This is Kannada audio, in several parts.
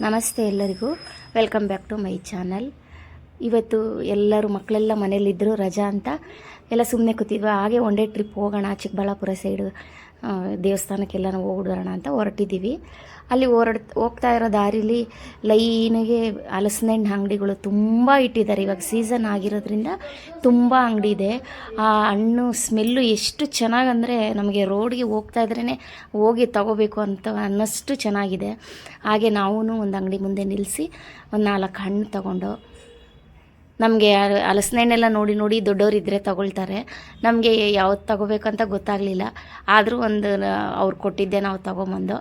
ನಮಸ್ತೆ ಎಲ್ಲರಿಗೂ welcome back to my channel ಇವತ್ತು ಎಲ್ಲರೂ ಮಕ್ಕಳೆಲ್ಲ ಮನೇಲಿದ್ದರು ರಜಾ ಅಂತ ಎಲ್ಲ ಸುಮ್ಮನೆ ಕೂತಿದ್ವಿ. ಹಾಗೆ ಒನ್ ಡೇ ಟ್ರಿಪ್ ಹೋಗೋಣ, ಚಿಕ್ಕಬಳ್ಳಾಪುರ ಸೈಡು ದೇವಸ್ಥಾನಕ್ಕೆಲ್ಲ ಹೋಗ್ಬಿಡೋಣ ಅಂತ ಹೊರಟಿದ್ದೀವಿ. ಅಲ್ಲಿ ಹೊರಡ್ ಹೋಗ್ತಾ ಇರೋ ದಾರಿಲಿ ಲೈನಿಗೆ ಹಲಸಿನ ಹಣ್ಣು ಅಂಗಡಿಗಳು ತುಂಬ ಇಟ್ಟಿದ್ದಾರೆ. ಇವಾಗ ಸೀಸನ್ ಆಗಿರೋದ್ರಿಂದ ತುಂಬ ಅಂಗಡಿ ಇದೆ. ಆ ಹಣ್ಣು ಸ್ಮೆಲ್ಲು ಎಷ್ಟು ಚೆನ್ನಾಗಂದರೆ ನಮಗೆ ರೋಡ್ಗೆ ಹೋಗ್ತಾ ಇದ್ರೇ ಹೋಗಿ ತಗೋಬೇಕು ಅಂತ ಅನ್ನಷ್ಟು ಚೆನ್ನಾಗಿದೆ. ಹಾಗೆ ನಾವೂ ಒಂದು ಅಂಗಡಿ ಮುಂದೆ ನಿಲ್ಲಿಸಿ ಒಂದು ನಾಲ್ಕು ಹಣ್ಣು ತಗೊಂಡು ನಮಗೆ ಹಲಸಿನ ಹಣ್ಣೆಲ್ಲ ನೋಡಿ ನೋಡಿ ದೊಡ್ಡವರಿದ್ದರೆ ತಗೊಳ್ತಾರೆ. ನಮಗೆ ಯಾವ್ದು ತಗೋಬೇಕಂತ ಗೊತ್ತಾಗಲಿಲ್ಲ. ಆದರೂ ಒಂದು ಅವ್ರು ಕೊಟ್ಟಿದ್ದೆ ನಾವು ತಗೊಂಬಂದು.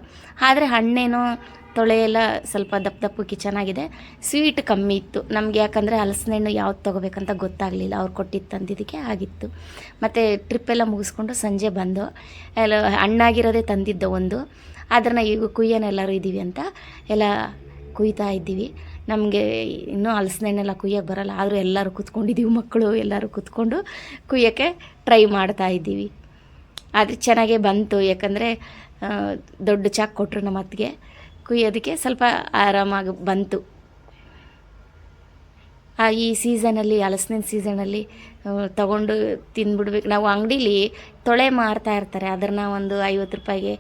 ಆದರೆ ಹಣ್ಣೇನೋ ತೊಳೆ ಎಲ್ಲ ಸ್ವಲ್ಪ ದಪ್ಪ ದಪ್ಪಕ್ಕೆ ಚೆನ್ನಾಗಿದೆ ಸ್ವೀಟ್ ಕಮ್ಮಿ ಇತ್ತು. ನಮಗೆ ಯಾಕಂದರೆ ಹಲಸಿನ ಹಣ್ಣು ಯಾವ್ದು ತೊಗೋಬೇಕಂತ ಗೊತ್ತಾಗಲಿಲ್ಲ. ಅವ್ರು ಕೊಟ್ಟಿದ್ದು ತಂದಿದ್ದಕ್ಕೆ ಆಗಿತ್ತು. ಮತ್ತು ಟ್ರಿಪ್ಪೆಲ್ಲ ಮುಗಿಸ್ಕೊಂಡು ಸಂಜೆ ಬಂದು, ಎಲ್ಲ ಹಣ್ಣಾಗಿರೋದೇ ತಂದಿದ್ದ ಒಂದು. ಅದನ್ನು ಈಗ ಕುಯ್ಯೋನೆಲ್ಲರೂ ಇದ್ದೀವಿ ಅಂತ ಎಲ್ಲ ಕುಯ್ತಾ ಇದ್ದೀವಿ. ನಮಗೆ ಇನ್ನೂ ಹಲಸಿನ ಹಣ್ಣೆಲ್ಲ ಕುಯ್ಯೋಕ್ಕೆ ಬರಲ್ಲ, ಆದರೂ ಎಲ್ಲರೂ ಕೂತ್ಕೊಂಡಿದ್ದೀವಿ ಮಕ್ಕಳು, ಎಲ್ಲರೂ ಕೂತ್ಕೊಂಡು ಕುಯ್ಯೋಕ್ಕೆ ಟ್ರೈ ಮಾಡ್ತಾ ಇದ್ದೀವಿ. ಆದರೆ ಚೆನ್ನಾಗೇ ಬಂತು, ಯಾಕಂದರೆ ದೊಡ್ಡ ಚಾಕ್ ಕೊಟ್ಟರು ನಮ್ಮ ಅತ್ತಿಗೆ ಕುಯ್ಯೋದಕ್ಕೆ ಸ್ವಲ್ಪ ಆರಾಮಾಗಿ ಬಂತು. ಈ ಸೀಸನಲ್ಲಿ ಹಲಸಿನ ಸೀಸನಲ್ಲಿ ತಗೊಂಡು ತಿಂದ್ಬಿಡ್ಬೇಕು ನಾವು ಅಂಗಡೀಲಿ ತೊಳೆ ಮಾರ್ತಾ ಇರ್ತಾರೆ. ಅದನ್ನು ಒಂದು ಐವತ್ತು ರೂಪಾಯಿಗೆ,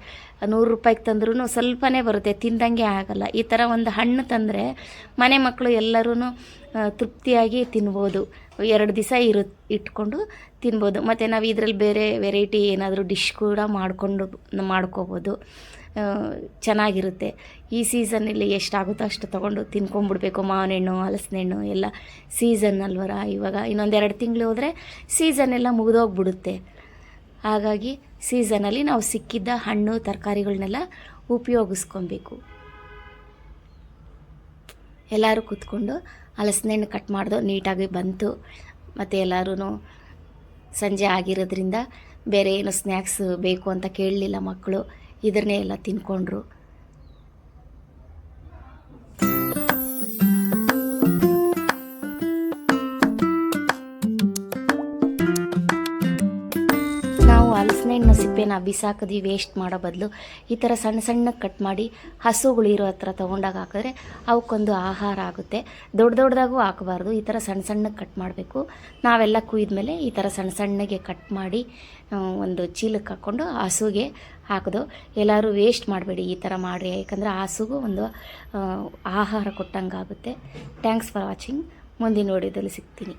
ನೂರು ರೂಪಾಯಿಗೆ ತಂದ್ರೂ ಸ್ವಲ್ಪನೇ ಬರುತ್ತೆ. ತಿಂದಂಗೆ ಆಗಲ್ಲ. ಈ ಥರ ಒಂದು ಹಣ್ಣು ತಂದರೆ ಮನೆ ಮಕ್ಕಳು ಎಲ್ಲರೂ ತೃಪ್ತಿಯಾಗಿ ತಿನ್ಬೋದು. ಎರಡು ದಿವಸ ಇರು, ಇಟ್ಕೊಂಡು ತಿನ್ಬೋದು. ಮತ್ತು ನಾವು ಇದರಲ್ಲಿ ಬೇರೆ ವೆರೈಟಿ ಏನಾದರೂ ಡಿಶ್ ಕೂಡ ಮಾಡಿಕೊಂಡು ಮಾಡ್ಕೋಬೋದು. ಚೆನ್ನಾಗಿರುತ್ತೆ. ಈ ಸೀಸನಲ್ಲಿ ಎಷ್ಟಾಗುತ್ತೋ ಅಷ್ಟು ತೊಗೊಂಡು ತಿನ್ಕೊಂಬಿಡ್ಬೇಕು ಮಾವಿನ ಹಣ್ಣು ಹಲಸಿನ ಹಣ್ಣು ಎಲ್ಲ ಸೀಸನ್ ಅಲ್ವರ ಇವಾಗ. ಇನ್ನೊಂದೆರಡು ತಿಂಗಳು ಹೋದರೆ ಸೀಸನ್ ಎಲ್ಲ ಮುಗಿದೋಗ್ಬಿಡುತ್ತೆ. ಹಾಗಾಗಿ ಸೀಸನಲ್ಲಿ ನಾವು ಸಿಕ್ಕಿದ್ದ ಹಣ್ಣು ತರಕಾರಿಗಳನ್ನೆಲ್ಲ ಉಪಯೋಗಿಸ್ಕೊಬೇಕು. ಎಲ್ಲರೂ ಕೂತ್ಕೊಂಡು ಹಣ್ಣು ಕಟ್ ಮಾಡಿದೋ ನೀಟಾಗಿ ಬಂತು. ಮತ್ತು ಎಲ್ಲರೂ ಸಂಜೆ ಆಗಿರೋದ್ರಿಂದ ಬೇರೆ ಏನು ಸ್ನ್ಯಾಕ್ಸ್ ಬೇಕು ಅಂತ ಕೇಳಲಿಲ್ಲ ಮಕ್ಕಳು. ಇದನ್ನೇ ಎಲ್ಲ ತಿನ್ಕೊಂಡ್ರು. ಹಲಸಿನ ಹಣ್ಣು ಸಿಪ್ಪೆನ ಬಿಸಾಕದಿ ವೇಸ್ಟ್ ಮಾಡೋ ಬದಲು ಈ ಥರ ಸಣ್ಣ ಸಣ್ಣ ಕಟ್ ಮಾಡಿ ಹಸುಗಳು ಇರೋ ಹತ್ರ ತೊಗೊಂಡಾಗ ಹಾಕಿದ್ರೆ ಅವಕ್ಕೊಂದು ಆಹಾರ ಆಗುತ್ತೆ. ದೊಡ್ಡ ದೊಡ್ಡದಾಗೂ ಹಾಕಬಾರ್ದು. ಈ ಥರ ಸಣ್ಣ ಸಣ್ಣಗೆ ಕಟ್ ಮಾಡಬೇಕು. ನಾವೆಲ್ಲ ಕುಯ್ದ್ಮೇಲೆ ಈ ಥರ ಸಣ್ಣ ಸಣ್ಣಗೆ ಕಟ್ ಮಾಡಿ ಒಂದು ಚೀಲಕ್ಕೆ ಹಾಕ್ಕೊಂಡು ಹಸುಗೆ ಹಾಕಿದು. ಎಲ್ಲರೂ ವೇಸ್ಟ್ ಮಾಡಬೇಡಿ ಈ ಥರ ಮಾಡಿರಿ. ಯಾಕಂದರೆ ಹಸುಗೂ ಒಂದು ಆಹಾರ ಕೊಟ್ಟಂಗೆ ಆಗುತ್ತೆ ಥ್ಯಾಂಕ್ಸ್ ಫಾರ್ ವಾಚಿಂಗ್ ಮುಂದಿನ ವಿಡಿಯೋದಲ್ಲಿ ಸಿಗ್ತೀನಿ.